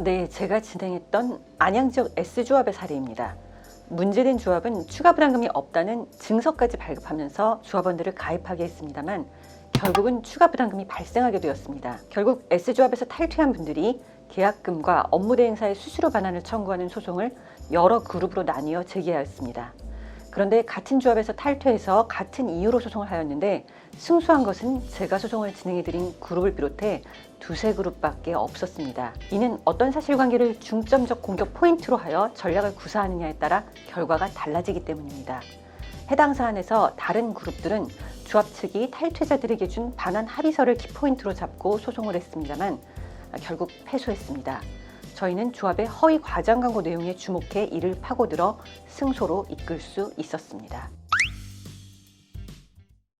네, 제가 진행했던 안양 지역 S조합의 사례입니다. 문제된 조합은 추가 부담금이 없다는 증서까지 발급하면서 조합원들을 가입하게 했습니다만 결국은 추가 부담금이 발생하게 되었습니다. 결국 S조합에서 탈퇴한 분들이 계약금과 업무 대행사의 수수료 반환을 청구하는 소송을 여러 그룹으로 나뉘어 제기하였습니다. 그런데 같은 조합에서 탈퇴해서 같은 이유로 소송을 하였는데 승소한 것은 제가 소송을 진행해드린 그룹을 비롯해 두세 그룹밖에 없었습니다. 이는 어떤 사실관계를 중점적 공격 포인트로 하여 전략을 구사하느냐에 따라 결과가 달라지기 때문입니다. 해당 사안에서 다른 그룹들은 조합 측이 탈퇴자들에게 준 반환 합의서를 키포인트로 잡고 소송을 했습니다만 결국 패소했습니다. 저희는 조합의 허위 과장 광고 내용에 주목해 이를 파고들어 승소로 이끌 수 있었습니다.